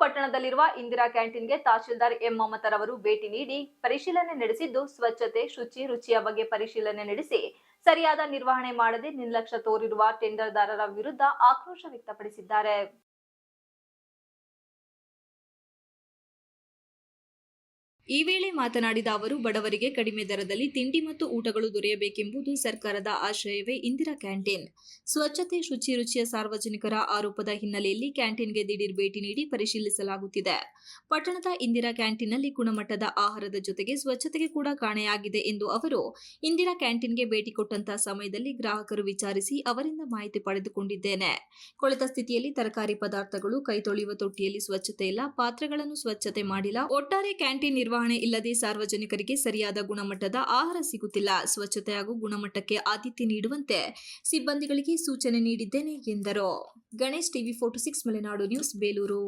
ಪಟ್ಟಣದಲ್ಲಿರುವ ಇಂದಿರಾ ಕ್ಯಾಂಟೀನ್ಗೆ ತಹಶೀಲ್ದಾರ್ ಎಂ ಮಮತರ್ ಅವರು ಭೇಟಿ ನೀಡಿ ಪರಿಶೀಲನೆ ನಡೆಸಿದ್ದು, ಸ್ವಚ್ಛತೆ, ಶುಚಿ, ರುಚಿಯ ಬಗ್ಗೆ ಪರಿಶೀಲನೆ ನಡೆಸಿ ಸರಿಯಾದ ನಿರ್ವಹಣೆ ಮಾಡದೆ ನಿರ್ಲಕ್ಷ್ಯ ತೋರಿರುವ ಟೆಂಡರ್ದಾರರ ವಿರುದ್ಧ ಆಕ್ರೋಶ ವ್ಯಕ್ತಪಡಿಸಿದ್ದಾರೆ. ಈ ವೇಳೆ ಮಾತನಾಡಿದ ಅವರು, ಬಡವರಿಗೆ ಕಡಿಮೆ ದರದಲ್ಲಿ ತಿಂಡಿ ಮತ್ತು ಊಟಗಳು ದೊರೆಯಬೇಕೆಂಬುದು ಸರ್ಕಾರದ ಆಶಯವೇ ಇಂದಿರಾ ಕ್ಯಾಂಟೀನ್. ಸ್ವಚ್ಛತೆ, ಶುಚಿ ರುಚಿಯ ಸಾರ್ವಜನಿಕರ ಆರೋಪದ ಹಿನ್ನೆಲೆಯಲ್ಲಿ ಕ್ಯಾಂಟೀನ್ಗೆ ದಿಢೀರ್ ಭೇಟಿ ನೀಡಿ ಪರಿಶೀಲಿಸಲಾಗುತ್ತಿದೆ. ಪಟ್ಟಣದ ಇಂದಿರಾ ಕ್ಯಾಂಟೀನ್ನಲ್ಲಿ ಗುಣಮಟ್ಟದ ಆಹಾರದ ಜೊತೆಗೆ ಸ್ವಚ್ಛತೆಗೆ ಕೂಡ ಕಾಣೆಯಾಗಿದೆ ಎಂದು ಅವರು, ಇಂದಿರಾ ಕ್ಯಾಂಟೀನ್ಗೆ ಭೇಟಿ ಕೊಟ್ಟಂತಹ ಸಮಯದಲ್ಲಿ ಗ್ರಾಹಕರು ವಿಚಾರಿಸಿ ಅವರಿಂದ ಮಾಹಿತಿ ಪಡೆದುಕೊಂಡಿದ್ದೇನೆ. ಕೊಳೆತ ಸ್ಥಿತಿಯಲ್ಲಿ ತರಕಾರಿ ಪದಾರ್ಥಗಳು ಕೈ ತೊಳೆಯುವ ತೊಟ್ಟಿಯಲ್ಲಿ ಸ್ವಚ್ಛತೆ ಇಲ್ಲ, ಪಾತ್ರೆಗಳನ್ನು ಸ್ವಚ್ಛತೆ ಮಾಡಿಲ್ಲ. ಒಟ್ಟಾರೆ ಕ್ಯಾಂಟೀನ್ ನಿರ್ವಹಣೆ ಇಲ್ಲದೆ ಸಾರ್ವಜನಿಕರಿಗೆ ಸರಿಯಾದ ಗುಣಮಟ್ಟದ ಆಹಾರ ಸಿಗುತ್ತಿಲ್ಲ. ಸ್ವಚ್ಛತೆ ಹಾಗೂ ಗುಣಮಟ್ಟಕ್ಕೆ ಆದ್ಯತೆ ನೀಡುವಂತೆ ಸಿಬ್ಬಂದಿಗಳಿಗೆ ಸೂಚನೆ ನೀಡಿದ್ದೇನೆ ಎಂದರು. Ganesh TV forty six, Malenadu news, Belur.